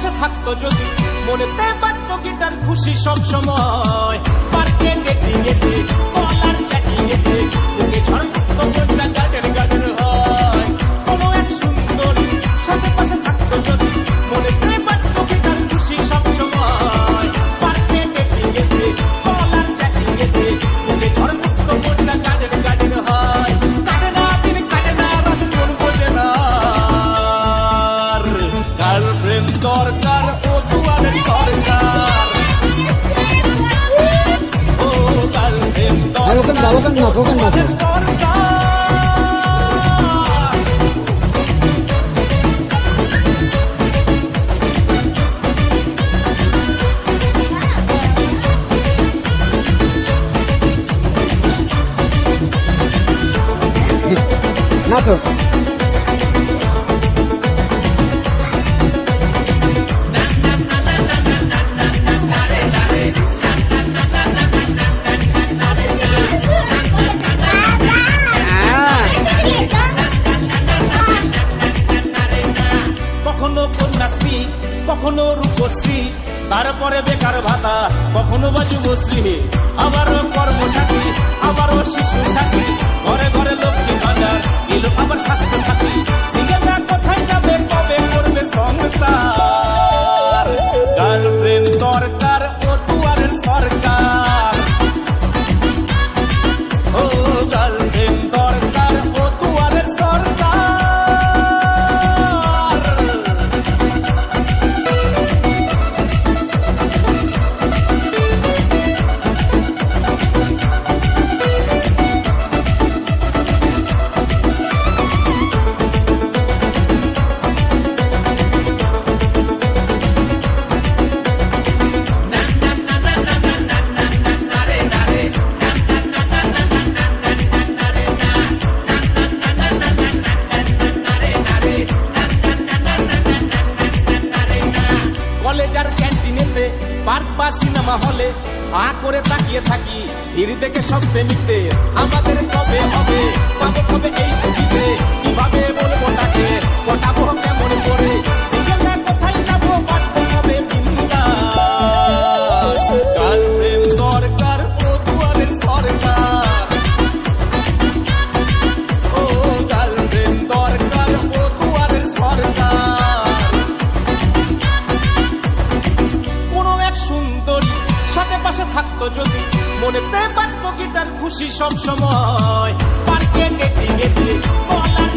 পাশে থাকতো যদি মনেতে বাজতো গিটার খুশি সব সময় পার্কে ডেটিং এ নাচ ওখান নাচ নাচো কখনো কন্যাশ্রী কখনো রূপশ্রী তারপরে বেকার ভাতা কখনো বা যুবশ্রী। আবারও পার্ক বা সিনেমা হলে হা করে তাকিয়ে থাকি। ভিড় দেখে সব প্রেমিকদের আমাদের কবে হবে কবে কবে এই সুবিধে থাকতো যদি মনেতে বাজতো গিটার খুশি সব সময় পার্কে নেটিং এ কলার